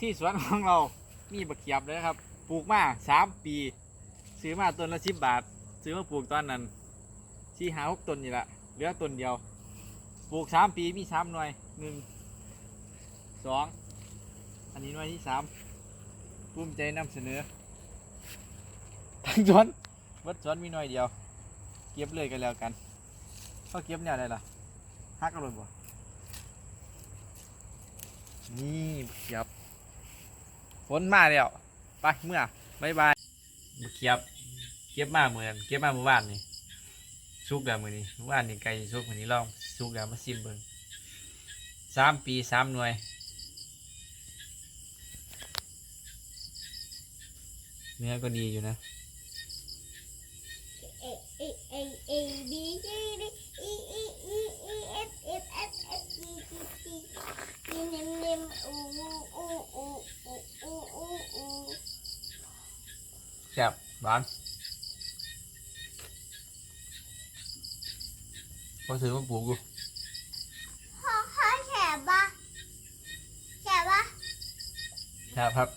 ที่สวนของเรามีบักเขียบเลยครับ ปลูกมาสามปี ซื้อมาต้นละสิบบาท ซื้อมาปลูกตอนนั้นสี่หาหกต้นนี่แหละเหลือต้นเดียว ปลูกสามปีมีสามหน่วยหนึ่งสองอันนี้หน่วยที่สามภูมิใจนำเสนอทั้งสวนวัดสวนมีหน่วยเดียว เก็บเลยกันแล้วกันเขาเก็บเนี่ยอะไรล่ะฮักกันเลยบ่นี่เขียบ ฝนมาแล้วไปเมื่อบายบายเขียบเก็บมาเหมือนเก็บมาเมื่อวานนี่สุกแล้วมือนี้เมื่อวานนี่ไก่สุกมือนี้ลองสุกแล้วมาซิมเบิ่งสามปีสามหน่วยเนื้อก็ดีอยู่นะ A ซ่บหวานพอซื้อมาปลูกกูพ่อพ่อแฉบปะแฉบปะแซ่บครับ